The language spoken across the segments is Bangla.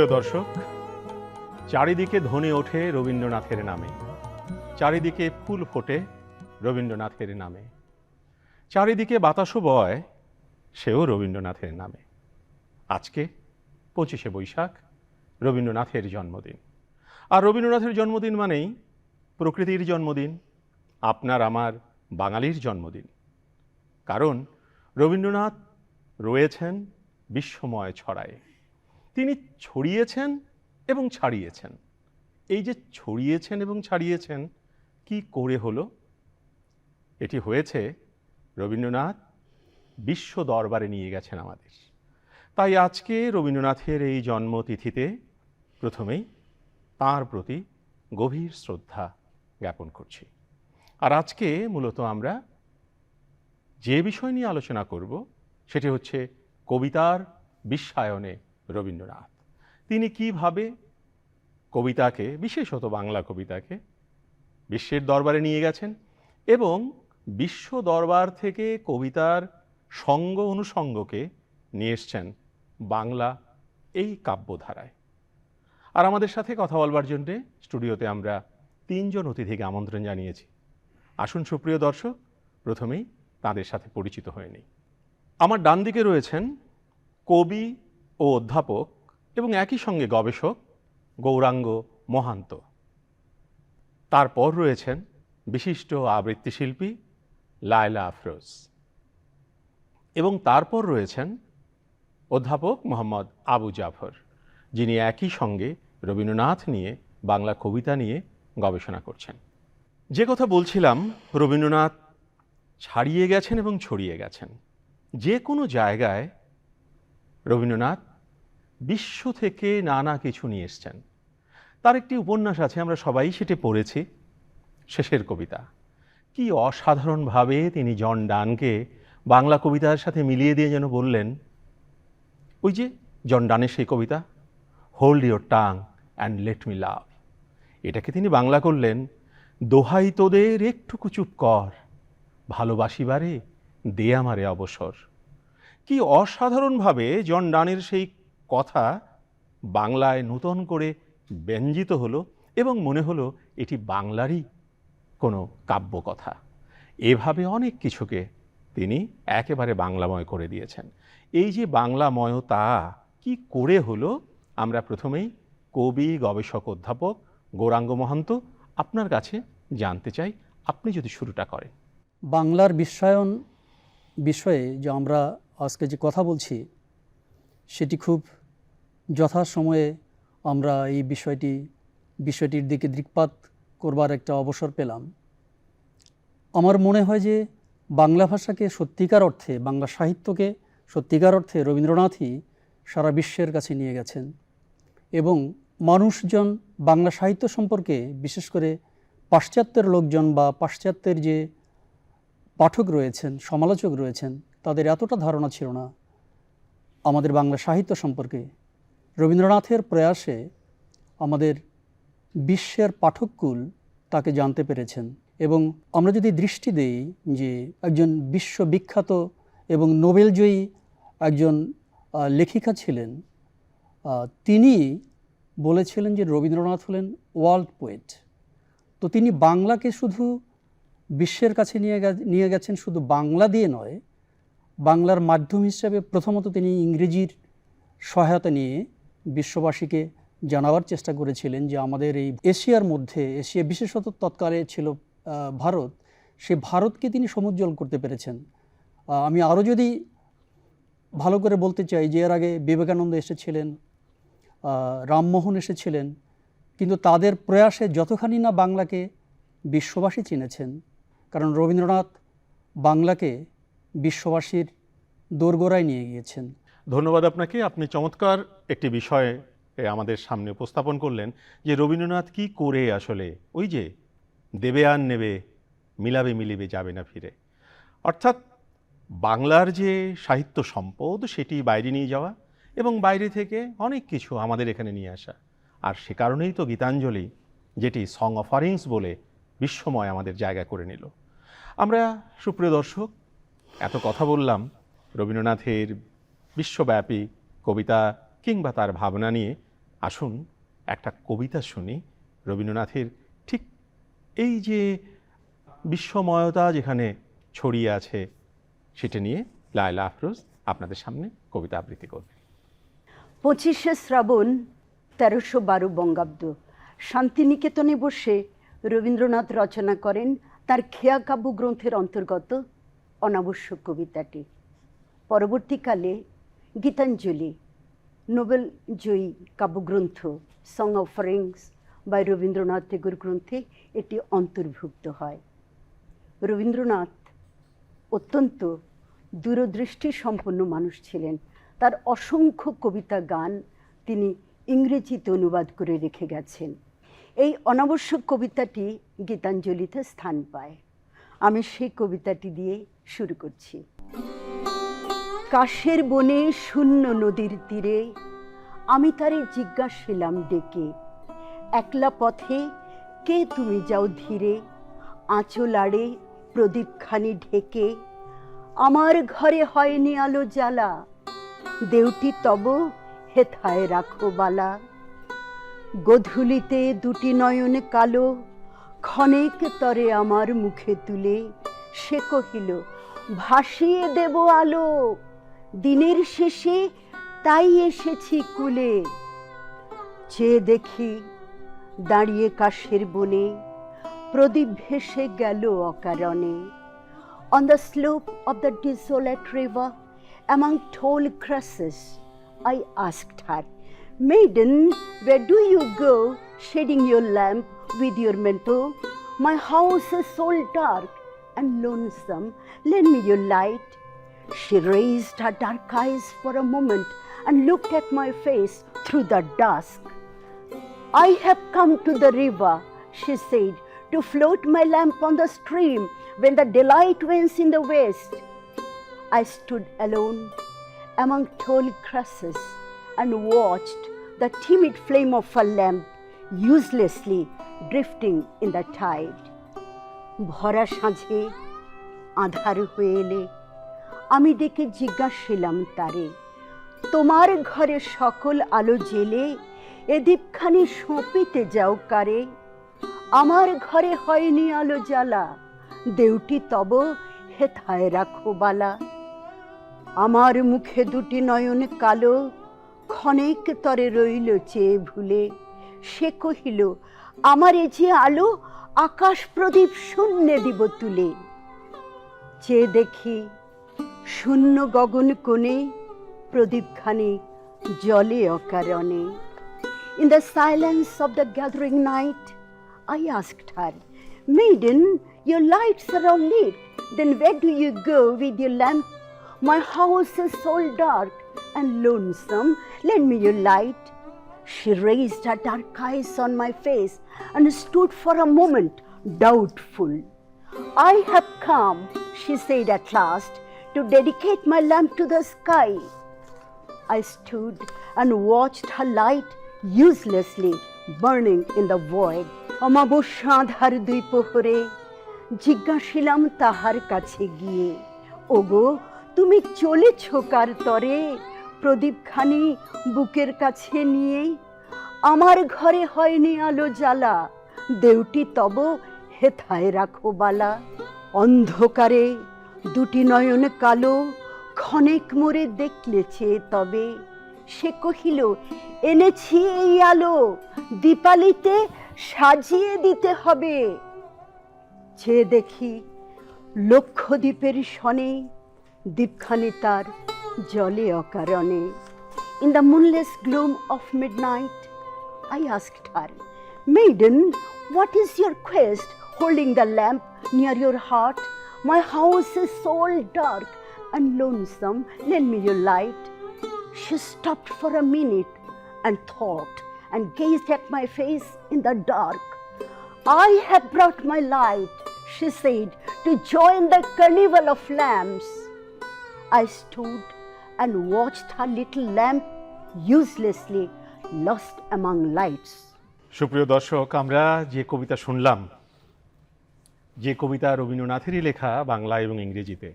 সুপ্রিয় দর্শক, চারিদিকে ধ্বনি ওঠে রবীন্দ্রনাথের নামে। চারিদিকে ফুল ফোটে রবীন্দ্রনাথের নামে। চারিদিকে বাতাসও বয়, সেও রবীন্দ্রনাথের নামে। আজকে পঁচিশে বৈশাখ, রবীন্দ্রনাথের জন্মদিন। আর রবীন্দ্রনাথের জন্মদিন মানেই প্রকৃতির জন্মদিন, আপনার আমার বাঙালির জন্মদিন। কারণ রবীন্দ্রনাথ রয়েছেন বিশ্বময় ছড়ায়। তিনি ছড়িয়েছেন এবং ছাড়িয়েছেন। এই যে ছড়িয়েছেন এবং ছাড়িয়েছেন, কি করে হলো? এটি হয়েছে, রবীন্দ্রনাথ বিশ্ব দরবারে নিয়ে গেছেন আমাদের। তাই আজকে রবীন্দ্রনাথের এই জন্মতিথিতে প্রথমেই তার প্রতি গভীর শ্রদ্ধা জ্ঞাপন করছি। আর আজকে মূলত আমরা যে বিষয় নিয়ে আলোচনা করব, সেটি হচ্ছে কবিতার বিশ্বায়নে রবীন্দ্রনাথ। তিনি কীভাবে কবিতাকে, বিশেষত বাংলা কবিতাকে, বিশ্বের দরবারে নিয়ে গেছেন এবং বিশ্ব দরবার থেকে কবিতার সঙ্গ অনুসঙ্গকে নিয়ে এসছেন বাংলা এই কাব্যধারায়। আর আমাদের সাথে কথা বলবার জন্যে স্টুডিওতে আমরা তিনজন অতিথিকে আমন্ত্রণ জানিয়েছি। আসুন সুপ্রিয় দর্শক, প্রথমেই তাদের সাথে পরিচিত হয়ে নিই। আমার ডান দিকে রয়েছেন কবি ও অধ্যাপক এবং একই সঙ্গে গবেষক, গৌরাঙ্গ মহান্ত। তারপর রয়েছেন বিশিষ্ট আবৃত্তি শিল্পী লায়লা আফরোজ। এবং তারপর রয়েছেন অধ্যাপক মোহাম্মদ আবু জাফর, যিনি একই সঙ্গে রবীন্দ্রনাথ নিয়ে, বাংলা কবিতা নিয়ে গবেষণা করছেন। যে কথা বলছিলাম, রবীন্দ্রনাথ ছাড়িয়ে গেছেন এবং ছড়িয়ে গেছেন। যে কোনো জায়গায় রবীন্দ্রনাথ বিশ্ব থেকে নানা কিছু নিয়ে এসছেন। তার একটি উপন্যাস আছে, আমরা সবাই সেটি পড়েছি। শেষের কবিতা। কি অসাধারণভাবে তিনি জন ডানকে বাংলা কবিতার সাথে মিলিয়ে দিয়ে যেন বললেন, ওই যে জন ডানের সেই কবিতা hold your tongue and let me love এটাকে তিনি বাংলা করলেন, দোহাই তোদের একটুকু চুপ কর, ভালোবাসিবারে দে আমারে অবসর কি অসাধারণভাবে জন ডানের সেই কথা বাংলায় নূতন করে ব্যঞ্জিত হলো এবং মনে হলো এটি বাংলারই কোনো কাব্য কথা। এভাবে অনেক কিছুকে তিনি একেবারে বাংলাময় করে দিয়েছেন। এই যে বাংলাময়তা কি করে হলো আমরা প্রথমেই কবি, গবেষক, অধ্যাপক গৌরাঙ্গ মহান্ত আপনার কাছে জানতে চাই। আপনি যদি শুরুটা করেন। বাংলার বিশ্বায়ন বিষয়ে যে আমরা আজকে যে কথা বলছি, সেটি খুব যথাসময়ে আমরা এই বিষয়টি, বিষয়টির দিকে দৃকপাত করবার একটা অবসর পেলাম। আমার মনে হয় যে বাংলা ভাষাকে সত্যিকার অর্থে, বাংলা সাহিত্যকে সত্যিকার অর্থে রবীন্দ্রনাথই সারা বিশ্বের কাছে নিয়ে গেছেন এবং মানুষজন বাংলা সাহিত্য সম্পর্কে, বিশেষ করে পাশ্চাত্যের লোকজন বা পাশ্চাত্যের যে পাঠক রয়েছেন, সমালোচক রয়েছেন, তাদের এতটা ধারণা ছিল না। আমাদের বাংলা সাহিত্য সম্পর্কে রবীন্দ্রনাথের প্রয়াসে আমাদের বিশ্বের পাঠককুল তাকে জানতে পেরেছেন। এবং আমরা যদি দৃষ্টি দেই যে একজন বিশ্ববিখ্যাত এবং নোবেলজয়ী একজন লেখিকা ছিলেন তিনি বলেছিলেন যে রবীন্দ্রনাথ হলেন ওয়ার্ল্ড পোয়েট। তো তিনি বাংলাকে শুধু বিশ্বের কাছে নিয়ে নিয়ে গেছেন শুধু বাংলা দিয়ে নয়, বাংলার মাধ্যম হিসেবে প্রথমত তিনি ইংরেজির সহায়তা নিয়ে বিশ্ববাসীকে জানাবার চেষ্টা করেছিলেন যে আমাদের এই এশিয়ার মধ্যে, এশিয়া বিশেষত তৎকালে ছিল ভারত, সে ভারতকে তিনি সমুজ্জ্বল করতে পেরেছেন। আমি আরও যদি ভালো করে বলতে চাই যে এর আগে বিবেকানন্দ এসেছিলেন রামমোহন এসেছিলেন, কিন্তু তাদের প্রয়াসে যতখানি না বাংলাকে বিশ্ববাসী চিনেছেন, কারণ রবীন্দ্রনাথ বাংলাকে বিশ্ববাসীর দোরগোড়ায় নিয়ে গিয়েছেন। ধন্যবাদ আপনাকে। আপনি চমৎকার একটি বিষয়ে আমাদের সামনে উপস্থাপন করলেন যে রবীন্দ্রনাথ কি করে আসলে ওই যে দেবে আর নেবে, মিলাবে মিলিবে যাবে না ফিরে। অর্থাৎ বাংলার যে সাহিত্য সম্পদ সেটি বাইরে নিয়ে যাওয়া এবং বাইরে থেকে অনেক কিছু আমাদের এখানে নিয়ে আসা। আর সে কারণেই তো গীতাঞ্জলি যেটি সং অফারিংস বলে বিশ্বময় আমাদের জায়গা করে নিল। আমরা সুপ্রিয় দর্শক, এত কথা বললাম রবীন্দ্রনাথের বিশ্বব্যাপী কবিতা কিংবা তার ভাবনা নিয়ে আসুন একটা কবিতা শুনি। রবীন্দ্রনাথের ঠিক এই যে বিশ্বময়তা যেখানে ছড়িয়ে আছে, সেটা নিয়ে লায়লা আফরোজ আপনাদের সামনে কবিতা আবৃত্তি করবে। পঁচিশে শ্রাবণ তেরোশো বারো বঙ্গাব্দ। শান্তিনিকেতনে বসে রবীন্দ্রনাথ রচনা করেন তার খেয়া কাব্য গ্রন্থের অন্তর্গত অনাবশ্যক কবিতাটি। পরবর্তীকালে গীতাঞ্জলি নোবেল জয়ী কাব্যগ্রন্থ Song Offerings by Rabindranath Tagore গ্রন্থে এটি অন্তর্ভুক্ত হয়। রবীন্দ্রনাথ অত্যন্ত দূরদৃষ্টি সম্পন্ন মানুষ ছিলেন। তার অসংখ্য কবিতা গান তিনি ইংরেজিতে অনুবাদ করে রেখে গেছেন। এই অনাবশ্যক কবিতাটি গীতাঞ্জলিতে স্থান পায়। আমি সেই কবিতাটি দিয়ে শুরু করছি। কাশের বনে শূন্য নদীর তীরে। আমি তারে জিজ্ঞাসিলাম ডেকে, একলা পথে কে তুমি যাও ধীরে? আঁচল আড়ে প্রদীপখানি ঢেকে, আমার ঘরে হয়নি আলো জ্বালা, দেউটি তব হেথায় রাখো বালা। গধূলিতে দুটি নয়ন কালো, ক্ষণেক তরে আমার মুখে তুলে, সে কহিল, ভাসিয়ে দেব আলো। দিনের শেষে তাই এসেছি কুলে চেয়ে দেখি দাঁড়িয়ে কাশের বনে প্রদীপ ভেসে গেল অকারণে On the slope of the desolate river, among tall grasses, I asked her, Maiden, where do you go, shading your lamp with your mantle? My house is so dark and lonesome. Lend me your light. She raised her dark eyes for a moment and looked at my face through the dusk. I have come to the river, she said, to float my lamp on the stream when the daylight wanes in the west. I stood alone among tall grasses and watched the timid flame of a lamp uselessly drifting in the tide. ভরা সাঁঝে আধার হয়ে এলে আমি ডেকে জিজ্ঞাসিলাম, তারে, তোমার ঘরে সকল আলো জেলে, এ দীপখানি সঁপিতে যাও কারে। আমার ঘরে হয়নি আলো জ্বালা, দেউটি তব হেথায় রাখো বালা। আমার মুখে দুটি নয়ন কালো, ক্ষণেক তরে রইল চেয়ে ভুলে। সে কহিল, আমার এ যে আলো আকাশ প্রদীপ শূন্যে দিব তুলে। চেয়ে দেখি শূন্য গগন কোণে প্রদীপখানি জলে অকারণে In the silence of the gathering night, I asked her, Maiden, your lights are all lit. Then where do you go with your lamp? My house is so dark and lonesome. Lend me your light. She raised her dark eyes on my face and stood for a moment doubtful. I have come, she said at last, To dedicate my lamp to the sky. I stood and watched her light uselessly burning in the void. অমাবস্যা আধার দুই প্রহরে জিজ্ঞাসিলাম তাহার কাছে গিয়ে, ওগো, তুমি চলেছ কার তরে প্রদীপখানি বুকের কাছে নিয়ে, আমার ঘরে হয়নি আলো জ্বালা, দেউটি তব হেথায় রাখো বালা অন্ধকারে দুটি নয়ন কালো ক্ষণেক মোরে দেখলেছে তবে। সে কহিল এনেছি এই আলো দীপালিতে সাজিয়ে দিতে হবে। চেয়ে দেখি লক্ষ দ্বীপের সনে দ্বীপখানি তার জলে অকারণে। In the moonless gloom of midnight I asked her, Maiden, what is your quest holding the lamp near your heart? My house is so dark and lonesome. Lend me your light. She stopped for a minute and thought and gazed at my face in the dark. I have brought my light, she said, to join the carnival of lamps. I stood and watched her little lamp uselessly lost among lights. সুপ্রিয় দর্শক আমরা যে কবিতা শুনলাম যে কবিতা রবীন্দ্রনাথেরই লেখা বাংলা এবং ইংরেজিতে।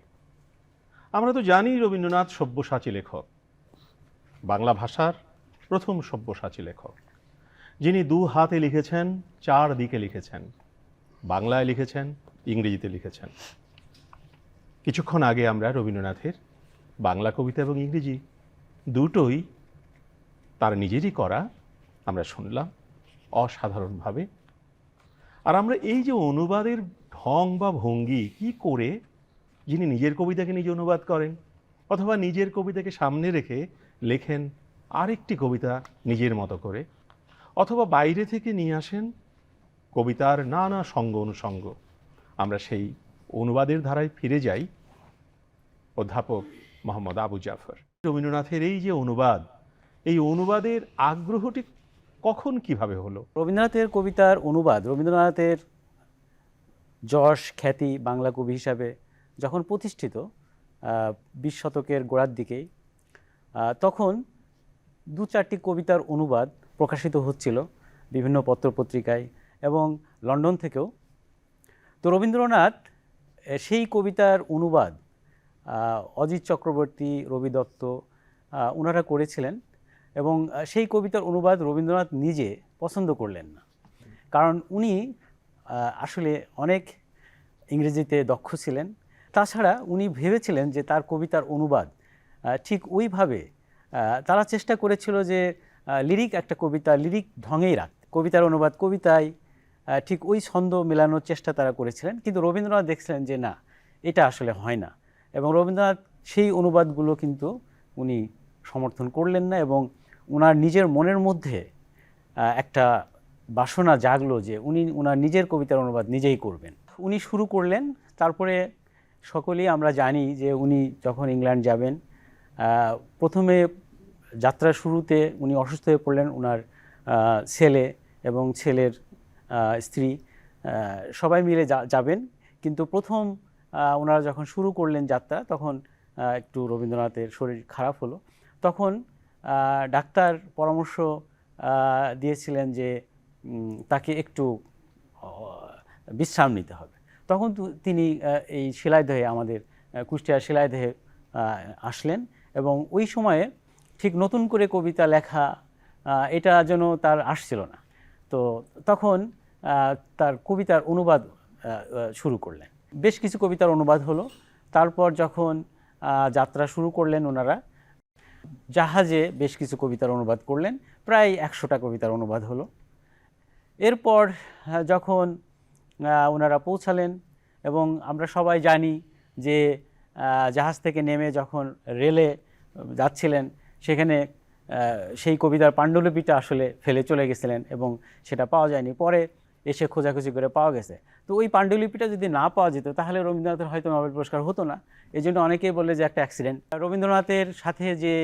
আমরা তো জানি রবীন্দ্রনাথ সব্যসাচী লেখক। বাংলা ভাষার প্রথম সব্যসাচী লেখক। যিনি দু হাতে লিখেছেন, চার দিকে লিখেছেন। বাংলায় লিখেছেন, ইংরেজিতে লিখেছেন। কিছুক্ষণ আগে আমরা রবীন্দ্রনাথের বাংলা কবিতা এবং ইংরেজি দুটোই তার নিজেরই করা আমরা শুনলাম অসাধারণভাবে। আর আমরা এই যে অনুবাদের ঢং বা ভঙ্গি কি করে যিনি নিজের কবিতাকে নিজে অনুবাদ করেন অথবা নিজের কবিতাকে সামনে রেখে লেখেন আরেকটি কবিতা নিজের মতো করে অথবা বাইরে থেকে নিয়ে আসেন কবিতার নানা সঙ্গ অনুষঙ্গ আমরা সেই অনুবাদের ধারায় ফিরে যাই। অধ্যাপক মোহাম্মদ আবু জাফর। রবীন্দ্রনাথের এই যে অনুবাদ, এই অনুবাদের আগ্রহটি কখন কীভাবে হলো? রবীন্দ্রনাথের কবিতার অনুবাদ, রবীন্দ্রনাথের যশ, খ্যাতি বাংলা কবি হিসাবে যখন প্রতিষ্ঠিত বিশ শতকের গোড়ার দিকেই তখন দু চারটি কবিতার অনুবাদ প্রকাশিত হচ্ছিল বিভিন্ন পত্রপত্রিকায় এবং লন্ডন থেকেও। তো রবীন্দ্রনাথ সেই কবিতার অনুবাদ অজিত চক্রবর্তী, রবি দত্ত ওনারা করেছিলেন এবং সেই কবিতার অনুবাদ রবীন্দ্রনাথ নিজে পছন্দ করলেন না। কারণ উনি আসলে অনেক ইংরেজিতে দক্ষ ছিলেন। তাছাড়া উনি ভেবেছিলেন যে তার কবিতার অনুবাদ ঠিক ওইভাবে তারা চেষ্টা করেছিল যে লিরিক একটা কবিতা লিরিক ঢঙেই রাখতে কবিতার অনুবাদ কবিতায় ঠিক ওই ছন্দ মেলানোর চেষ্টা তারা করেছিলেন। কিন্তু রবীন্দ্রনাথ দেখছিলেন যে না, এটা আসলে হয় না। এবং রবীন্দ্রনাথ সেই অনুবাদগুলো কিন্তু উনি সমর্থন করলেন না এবং ওনার নিজের মনের মধ্যে একটা বাসনা জাগলো যে উনি ওনার নিজের কবিতার অনুবাদ নিজেই করবেন। উনি শুরু করলেন, তারপরে সকলেই আমরা জানি যে উনি যখন ইংল্যান্ড যাবেন প্রথমে যাত্রা শুরুতে উনি অসুস্থ হয়ে পড়লেন ওনার ছেলে এবং ছেলের স্ত্রী সবাই মিলে যাবেন। কিন্তু প্রথম ওনারা যখন শুরু করলেন যাত্রা, তখন একটু রবীন্দ্রনাথের শরীর খারাপ হলো। তখন ডাক্তার পরামর্শ দিয়েছিলেন যে তাকে একটু বিশ্রাম নিতে হবে। তখন তিনি এই শিলাইদহে আমাদের আহ, কুষ্টিয়ার শিলাইদহে আসলেন এবং ওই সময়ে ঠিক নতুন করে কবিতা লেখা এটা যেন তার আসছিল না। তো তখন তার কবিতার অনুবাদ শুরু করলেন। বেশ কিছু কবিতার অনুবাদ হলো। তারপর যখন যাত্রা শুরু করলেন ওনারা জাহাজে বেশ কিছু কবিতার অনুবাদ করলেন। প্রায় একশোটা কবিতার অনুবাদ হলো। এরপর যখন ওনারা পৌঁছালেন এবং আমরা সবাই জানি যে জাহাজ থেকে নেমে যখন রেলে যাচ্ছিলেন, সেখানে সেই কবিতার পাণ্ডুলিপিটা আসলে ফেলে চলে গেছিলেন এবং সেটা পাওয়া যায়নি। পরে এসে খোঁজাখুঁজি করে পাওয়া গেছে। তো ওই পাণ্ডুলিপিটা যদি না পাওয়া যেত, তাহলে রবীন্দ্রনাথের হয়তো নোবেল পুরস্কার হতো না। এই জন্য অনেকেই বলে যে, একটা অ্যাক্সিডেন্ট। রবীন্দ্রনাথের সাথে যে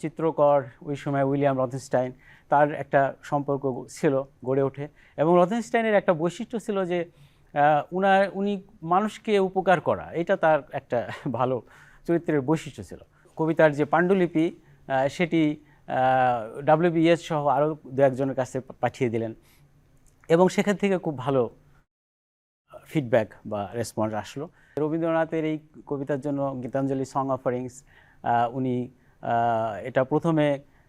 চিত্রকর ওই সময় উইলিয়াম রথেনস্টাইন তার একটা সম্পর্ক ছিল গড়ে ওঠে এবং রথেনস্টাইনের একটা বৈশিষ্ট্য ছিল যে উনার উনি মানুষকে উপকার করা, এটা তার একটা ভালো চরিত্রের বৈশিষ্ট্য ছিল। কবিতার যে পাণ্ডুলিপি সেটি ডাব্লিউবিএস সহ আরও দু একজনের কাছে পাঠিয়ে দিলেন এবং সেখান থেকে খুব ভালো ফিডব্যাক বা রেসপন্স আসলো। রবীন্দ্রনাথের এই কবিতার জন্য গীতাঞ্জলি সং অফারিংস উনি এটা প্রথমে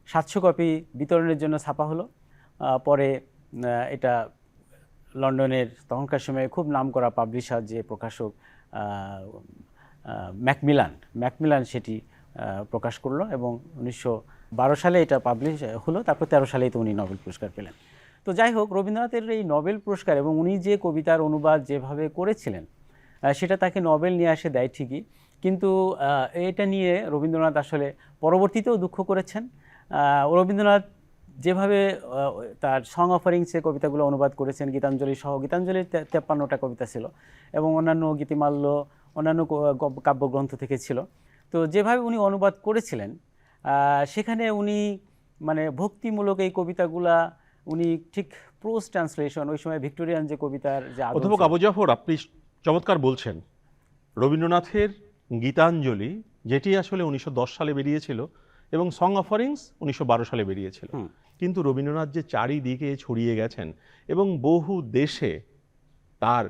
সাতশো কপি বিতরণের জন্য ছাপা হলো। পরে এটা লন্ডনের তখনকার সময়ে খুব নামকরা পাবলিশার যে প্রকাশক ম্যাকমিলান ম্যাকমিলান সেটি প্রকাশ করল এবং উনিশশো বারো সালে এটা পাবলিশ হলো, তারপর তেরো সালেই তো উনি নোবেল পুরস্কার পেলেন। তো যাই হোক, রবীন্দ্রনাথের এই নোবেল পুরস্কার এবং উনি যে কবিতার অনুবাদ যেভাবে করেছিলেন সেটা তাকে নোবেল নিয়ে আসে দেয় ঠিকই কিন্তু এটা নিয়ে রবীন্দ্রনাথ আসলে পরবর্তীতেও দুঃখ করেছেন। রবীন্দ্রনাথ যেভাবে তার সং অফারিংসে কবিতাগুলো অনুবাদ করেছেন, গীতাঞ্জলি সহ, গীতাঞ্জলির তেপ্পান্নটা কবিতা ছিল এবং অন্যান্য গীতিমাল্য, অন্যান্য কাব্যগ্রন্থ থেকে ছিল। তো যেভাবে উনি অনুবাদ করেছিলেন সেখানে উনি মানে ভক্তিমূলক এই কবিতাগুলা, উনি ঠিক প্রোজ ট্রান্সলেশন ওই সময় ভিক্টোরিয়ান যে কবিতার যে অধ্যাপক আবু জাফর, আপনি চমৎকার বলছেন। রবীন্দ্রনাথের গীতাঞ্জলি যেটি আসলে উনিশশো দশ সালে বেরিয়েছিল এবং সং অফারিংস উনিশশো সালে বেরিয়েছিল। কিন্তু রবীন্দ্রনাথ যে চারিদিকে ছড়িয়ে গেছেন এবং বহু দেশে তার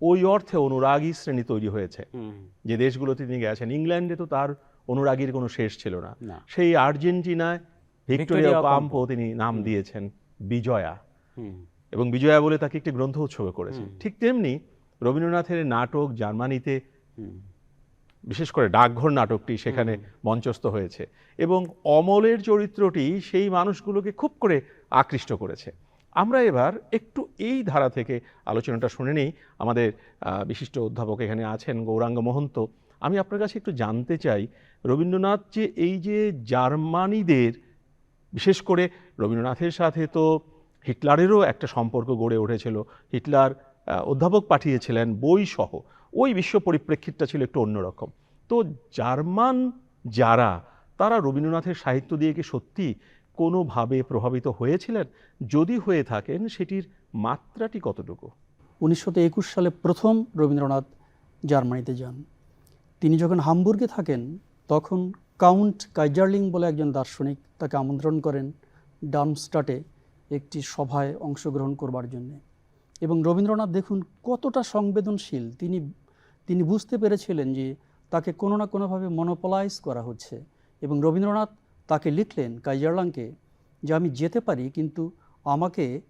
ওই অর্থে অনুরাগী শ্রেণি তৈরি হয়েছে। যে দেশগুলোতে তিনি গেছেন ইংল্যান্ডে তো তার অনুরাগীর কোনো শেষ ছিল না। সেই আর্জেন্টিনায় ভিক্টোরিয়া কাম্পো তিনি নাম দিয়েছেন বিজয়া। এবং বিজয়া বলে তাকে একটি গ্রন্থ উৎসবে করেছে ঠিক তেমনি রবীন্দ্রনাথের নাটক জার্মানিতে। বিশেষ করে ডাকঘর নাটকটি সেখানে মঞ্চস্থ হয়েছে এবং অমলের চরিত্রটি সেই মানুষগুলোকে খুব করে আকৃষ্ট করেছে। আমরা এবার একটু এই ধারা থেকে আলোচনাটা শুনে নেই। আমাদের বিশিষ্ট অধ্যাপক এখানে আছেন গৌরাঙ্গ মহন্ত। আমি আপনার কাছে একটু জানতে চাই রবীন্দ্রনাথ যে এই যে জার্মানিদের বিশেষ করে রবীন্দ্রনাথের সাথে তো হিটলারেরও একটা সম্পর্ক গড়ে উঠেছিল। হিটলার অধ্যাপক পাঠিয়েছিলেন বই সহ ওই বিশ্ব পরিপ্রেক্ষিতটা ছিল একটু অন্যরকম। তো জার্মান যারা, তারা রবীন্দ্রনাথের সাহিত্য দিয়ে কি সত্যি কোনোভাবে প্রভাবিত হয়েছিলেন? যদি হয়ে থাকেন, সেটির মাত্রাটি কতটুকু? উনিশশো একুশ সালে প্রথম রবীন্দ্রনাথ জার্মানিতে যান। তিনি যখন হামবুর্গে থাকেন, তখন কাউন্ট কাইজারলিং বলে একজন দার্শনিক তাকে আমন্ত্রণ করেন ডার্মস্টাটে একটি সভায় অংশগ্রহণ করবার জন্যে। এবং রবীন্দ্রনাথ দেখুন কতটা সংবেদনশীল। তিনি তিনি বুঝতে পেরেছিলেন যে তাকে কোনো না কোনোভাবে মনোপলাইজ করা হচ্ছে এবং রবীন্দ্রনাথ তাকে লিখলেন কাইজারলাংকে যে আমি যেতে পারি, কিন্তু আমাকে,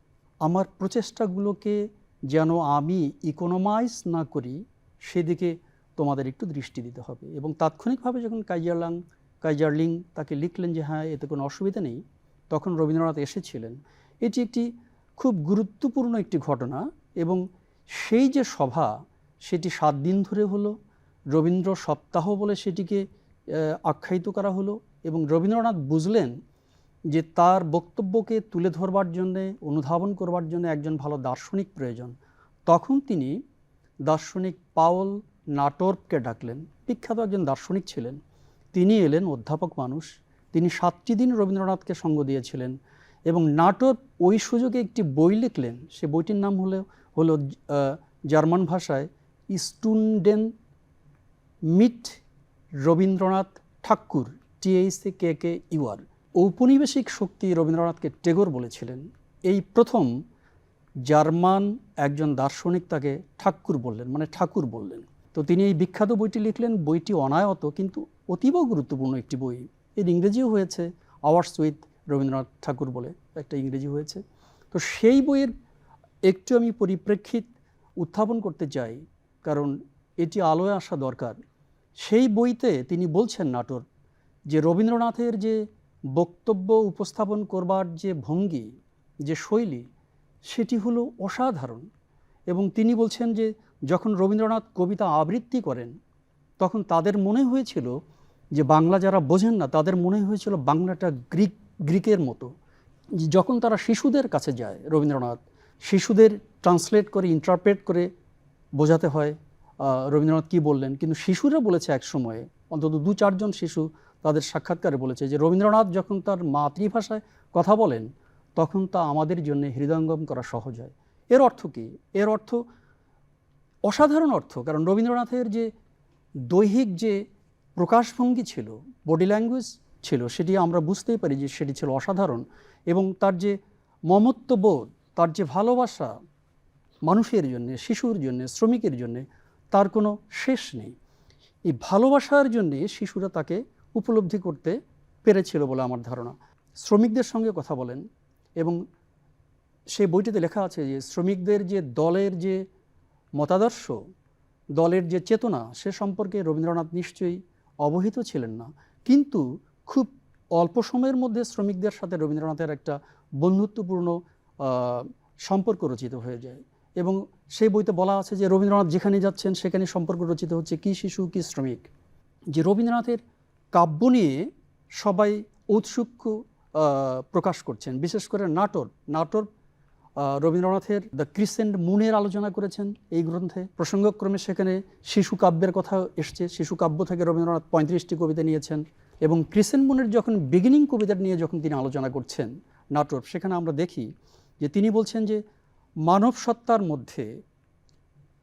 আমার প্রচেষ্টাগুলোকে যেন আমি ইকোনোমাইজ না করি, সেদিকে তোমাদের একটু দৃষ্টি দিতে হবে। এবং তাৎক্ষণিকভাবে যখন কাইজারলাং কাইজারলিং তাকে লিখলেন যে হ্যাঁ এতে কোনো অসুবিধা নেই, তখন রবীন্দ্রনাথ এসেছিলেন। এটি একটি খুব গুরুত্বপূর্ণ একটি ঘটনা এবং সেই যে সভা সেটি সাত দিন ধরে হলো, রবীন্দ্র সপ্তাহ বলে সেটিকে আখ্যায়িত করা হলো এবং রবীন্দ্রনাথ বুঝলেন যে তার বক্তব্যকে তুলে ধরবার জন্যে, অনুধাবন করবার জন্য একজন ভালো দার্শনিক প্রয়োজন। তখন তিনি দার্শনিক পাওল নাটর্পকে ডাকলেন। বিখ্যাত একজন দার্শনিক ছিলেন। তিনি এলেন অধ্যাপক মানুষ। তিনি সাতটি দিন রবীন্দ্রনাথকে সঙ্গ দিয়েছিলেন এবং নাটক ওই সুযোগে একটি বই লিখলেন। সে বইটির নাম হলো হলো জার্মান ভাষায় স্টুন্ডেন মিট রবীন্দ্রনাথ ঠাকুর টিএইসি কে কে ইউআর ঔপনিবেশিক শক্তি রবীন্দ্রনাথকে টেগোর বলেছিলেন। এই প্রথম জার্মান একজন দার্শনিক তাকে ঠাকুর বললেন মানে ঠাকুর বললেন। তো তিনি এই বিখ্যাত বইটি লিখলেন, বইটি অনায়ত কিন্তু অতীব গুরুত্বপূর্ণ একটি বই। এর ইংরেজিও হয়েছে, আওয়ার্স উইথ রবীন্দ্রনাথ ঠাকুর বলে একটা ইংরেজি হয়েছে। তো সেই বইয়ের একটু আমি পরিপ্রেক্ষিত উত্থাপন করতে চাই। কারণ এটি আলোয় আসা দরকার। সেই বইতে তিনি বলছেন নাটোর যে রবীন্দ্রনাথের যে বক্তব্য উপস্থাপন করবার যে ভঙ্গি, যে শৈলী, সেটি হলো অসাধারণ এবং তিনি বলছেন যে যখন রবীন্দ্রনাথ কবিতা আবৃত্তি করেন, তখন তাদের মনে হয়েছিল যে বাংলা যারা বোঝেন না, তাদের মনে হয়েছিল বাংলাটা গ্রিক, গ্রিকের মতো। যখন তারা শিশুদের কাছে যায় রবীন্দ্রনাথ, শিশুদের ট্রান্সলেট করে, ইন্টারপ্রেট করে বোঝাতে হয় রবীন্দ্রনাথ কী বললেন। কিন্তু শিশুরা বলেছে এক সময়ে, অন্তত দু চারজন শিশু তাদের সাক্ষাৎকারে বলেছে যে, রবীন্দ্রনাথ যখন তার মাতৃভাষায় কথা বলেন, তখন তা আমাদের জন্য হৃদয়ঙ্গম করা সহজ হয়। এর অর্থ কী? এর অর্থ অসাধারণ অর্থ, কারণ রবীন্দ্রনাথের যে দৈহিক যে প্রকাশভঙ্গি ছিল, বডি ল্যাঙ্গুয়েজ ছিল, সেটি আমরা বুঝতেই পারি যে সেটি ছিল অসাধারণ এবং তার যে মমত্ববোধ, তার যে ভালোবাসা মানুষের জন্যে, শিশুর জন্যে, শ্রমিকের জন্যে তার কোনো শেষ নেই। এই ভালোবাসার জন্যে শিশুরা তাকে উপলব্ধি করতে পেরেছিল বলে আমার ধারণা। শ্রমিকদের সঙ্গে কথা বলেন এবং সেই বইটিতে লেখা আছে যে, শ্রমিকদের যে দলের যে মতাদর্শ, দলের যে চেতনা, সে সম্পর্কে রবীন্দ্রনাথ নিশ্চয়ই অবহিত ছিলেন না। কিন্তু খুব অল্প সময়ের মধ্যে শ্রমিকদের সাথে রবীন্দ্রনাথের একটা বন্ধুত্বপূর্ণ সম্পর্ক রচিত হয়ে যায়। এবং সেই বইতে বলা আছে যে রবীন্দ্রনাথ যেখানে যাচ্ছেন সেখানে সম্পর্ক রচিত হচ্ছে কি শিশু, কি শ্রমিক। যে রবীন্দ্রনাথের কাব্য নিয়ে সবাই ঔৎসুক্য প্রকাশ করছেন। বিশেষ করে নাটর। নাটর রবীন্দ্রনাথের দ্য ক্রিসেন্ট মুনের আলোচনা করেছেন এই গ্রন্থে। প্রসঙ্গক্রমে সেখানে শিশু কাব্যের কথা এসছে। শিশু কাব্য থেকে রবীন্দ্রনাথ পঁয়ত্রিশটি কবিতা নিয়েছেন এবং ক্রিসেন্ট মুনের যখন বিগিনিং কবিতা নিয়ে যখন তিনি আলোচনা করছেন নাটক সেখানে আমরা দেখি যে তিনি বলছেন যে মানব সত্তার মধ্যে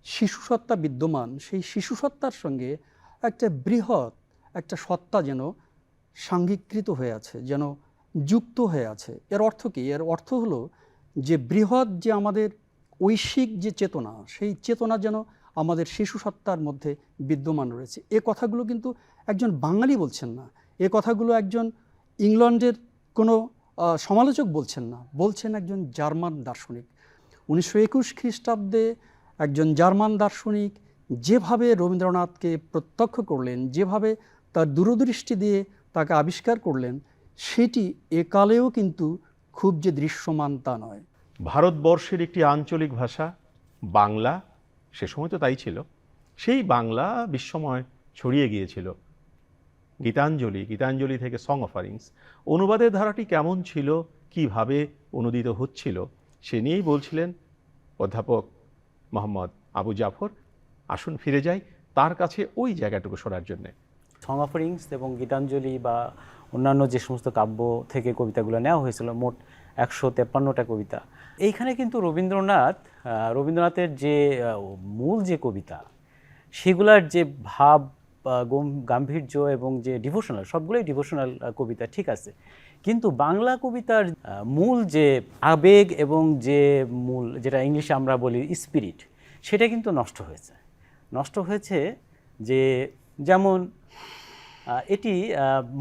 শিশু সত্তা বিদ্যমান, সেই শিশু সত্তার সঙ্গে একটা বৃহৎ একটা সত্তা যেন সাংঘিকৃত হয়ে আছে, যেন যুক্ত হয়ে আছে। এর অর্থ কী? এর অর্থ হলো যে বৃহৎ যে আমাদের ঐশিক যে চেতনা, সেই চেতনা যেন আমাদের শিশু সত্তার মধ্যে বিদ্যমান রয়েছে। এ কথাগুলো কিন্তু একজন বাঙালি বলছেন না। এ কথাগুলো একজন ইংল্যান্ডের কোনো সমালোচক বলছেন না। বলছেন একজন জার্মান দার্শনিক। উনিশশো একুশ খ্রিস্টাব্দে একজন জার্মান দার্শনিক যেভাবে রবীন্দ্রনাথকে প্রত্যক্ষ করলেন, যেভাবে তার দূরদৃষ্টি দিয়ে তাকে আবিষ্কার করলেন, সেটি একালেও কিন্তু খুব যে দৃশ্যমান তা নয়। ভারতবর্ষের একটি আঞ্চলিক ভাষা, বাংলা, সে সময় তো তাই ছিল। সেই বাংলা বিশ্বময় ছড়িয়ে গিয়েছিল। গীতাঞ্জলি গীতাঞ্জলি থেকে সং অফারিংস অনুবাদের ধারাটি কেমন ছিল, কীভাবে অনুদিত হচ্ছিল সে নিয়েই বলছিলেন, অধ্যাপক মোহাম্মদ আবু জাফর, আসুন ফিরে যাই তার কাছে ওই জায়গাটুকু সরার জন্যে। সং অফারিংস এবং গীতাঞ্জলি বা অন্যান্য যে সমস্ত কাব্য থেকে কবিতাগুলো নেওয়া হয়েছিল, মোট একশো তেপ্পান্নটা কবিতা। এইখানে কিন্তু রবীন্দ্রনাথ রবীন্দ্রনাথের যে মূল যে কবিতা, সেগুলার যে ভাব গাম্ভীর্য এবং যে ডিভোশনাল সবগুলোই ডিভোশনাল কবিতা, ঠিক আছে। কিন্তু বাংলা কবিতার মূল যে আবেগ এবং যে মূল, যেটা ইংলিশে আমরা বলি স্পিরিট সেটা কিন্তু নষ্ট হয়েছে। নষ্ট হয়েছে যে যেমন এটি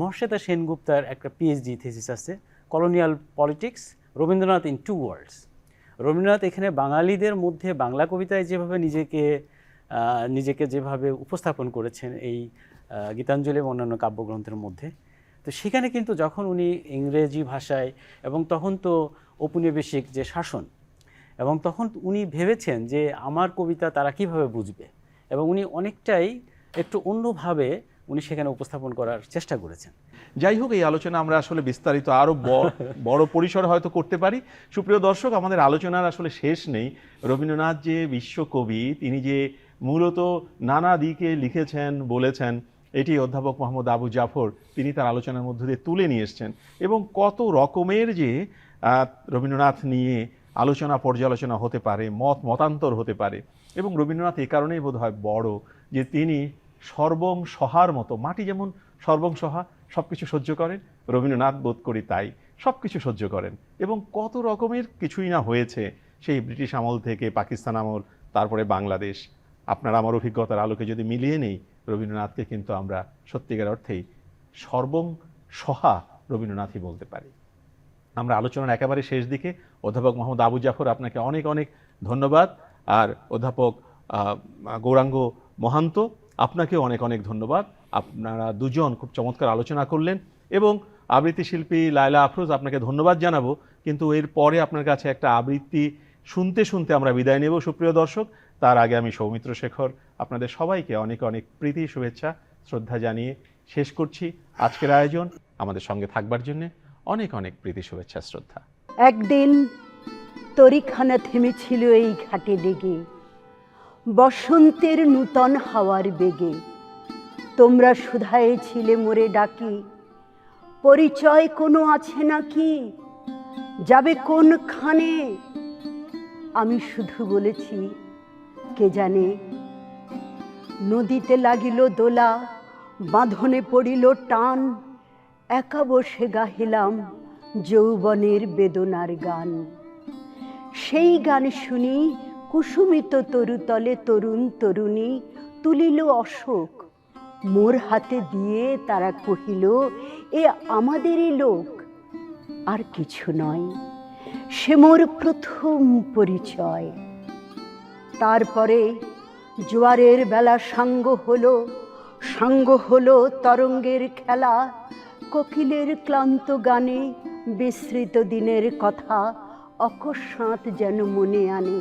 মহর্ষেতা সেনগুপ্তার একটা পিএইচডি থিসিস আছে colonial politics Rabindranath in two worlds Rabindranath এখানে বাঙালিদের মধ্যে বাংলা কবিতায় যেভাবে নিজেকে নিজেকে যেভাবে উপস্থাপন করেছেন এই গীতাঞ্জলি এবং অন্যান্য কাব্যগ্রন্থের মধ্যে তো সেখানে কিন্তু যখন উনি ইংরেজি ভাষায় এবং তখন তো ঔপনিবেশিক যে শাসন, এবং তখন উনি ভেবেছেন যে আমার কবিতা তারা কীভাবে বুঝবে? এবং উনি অনেকটাই একটু অন্যভাবে উনি সেখানে উপস্থাপন করার চেষ্টা করেছেন। যাই হোক, এই আলোচনা আমরা আসলে বিস্তারিত আরও বড় পরিসরে হয়তো করতে পারি। সুপ্রিয় দর্শক, আমাদের আলোচনার আসলে শেষ নেই। রবীন্দ্রনাথ যে বিশ্বকবি, তিনি যে মূলত নানা দিকে লিখেছেন, বলেছেন এটি অধ্যাপক মোহাম্মদ আবু জাফর, তিনি তার আলোচনার মধ্য দিয়ে তুলে নিয়ে এসছেন। এবং কত রকমের যে রবীন্দ্রনাথ নিয়ে আলোচনা, পর্যালোচনা হতে পারে, মত মতান্তর হতে পারে। এবং রবীন্দ্রনাথ এ কারণেই বোধ হয় বড় যে, তিনি সর্বং সহার মতো, মাটি যেমন সর্বং সহা সব কিছু সহ্য করেন, রবীন্দ্রনাথ বোধ করি তাই সব কিছু সহ্য করেন। এবং কত রকমের কিছুই না হয়েছে, সেই ব্রিটিশ আমল থেকে পাকিস্তান আমল, তারপরে বাংলাদেশ। আপনার আমার অভিজ্ঞতার আলোকে যদি মিলিয়ে নেই রবীন্দ্রনাথকে কিন্তু আমরা সত্যিকার অর্থেই সর্বং সহা রবীন্দ্রনাথই বলতে পারি। আমরা আলোচনার একেবারে শেষ দিকে অধ্যাপক মোহাম্মদ আবু জাফর আপনাকে অনেক অনেক ধন্যবাদ। আর অধ্যাপক গৌরাঙ্গ মহান্ত আপনাকেও অনেক অনেক ধন্যবাদ। আপনারা দুজন খুব চমৎকার আলোচনা করলেন এবং আবৃত্তি শিল্পী লায়লা আফরোজ আপনাকে ধন্যবাদ জানাব। কিন্তু এর পরে আপনার কাছে একটা আবৃত্তি শুনতে শুনতে আমরা বিদায় নেব। সুপ্রিয় দর্শক তার আগে আমি সৌমিত্র শেখর। আপনাদের সবাইকে অনেক অনেক প্রীতি, শুভেচ্ছা, শ্রদ্ধা জানিয়ে শেষ করছি আজকের আয়োজন। আমাদের সঙ্গে থাকবার জন্য অনেক অনেক প্রীতি, শুভেচ্ছা, শ্রদ্ধা। একদিন তরিখানা থেমেছিল এই ঘাটে লেগে। বসন্তের নূতন হাওয়ার বেগে। তোমরা সুধায় ছিলে মোরে ডাকি। পরিচয় কোনো আছে নাকি? যাবে কোনখানে? আমি শুধু বলেছি কে জানে? নদীতে লাগিল দোলা, বাঁধনে পড়িল টান, একা বসে গাহিলাম যৌবনের বেদনার গান। সেই গান শুনি কুসুমিত তরুতলে তরুণ তরুণী তুলিল অশোক। মোর হাতে দিয়ে তারা কহিল, এ আমাদেরই লোক। আর কিছু নয়, সে মোর প্রথম পরিচয়। তারপরে জোয়ারের বেলা সাঙ্গ হলো সাঙ্গ হলো তরঙ্গের খেলা, কোকিলের ক্লান্ত গানে বিস্মৃত দিনের কথা, অকস্মাৎ যেন মনে আনে।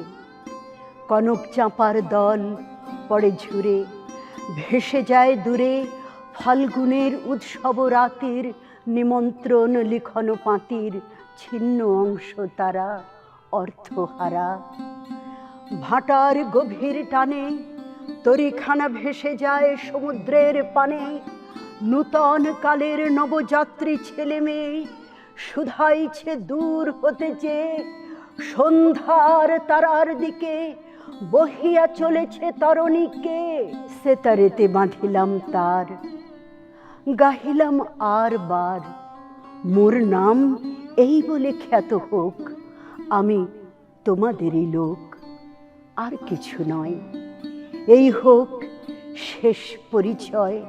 কনক চাঁপার দল পড়ে ঝুরে, ভেসে যায় দূরে, ফাল্গুনের উৎসব রাতের নিমন্ত্রণ লিখন পাতির ছিন্ন অংশ তারা, অর্থহারা। ভাটার গভীর টানে, তরিখানা ভেসে যায় সমুদ্রের পানে। নূতন কালের নবযাত্রী ছেলে মেয়ে শুধাইছে দূর হতে যে সন্ধ্যার তারার দিকে বহিয়া চলেছে তরণীকে। সেতারেতে বাঁধিলাম তার, গাহিলাম আর বার। মোর নাম এই বলে খ্যাত হোক, আমি তোমাদেরই লোক। আর কিছু নয়। এই হোক শেষ পরিচয়।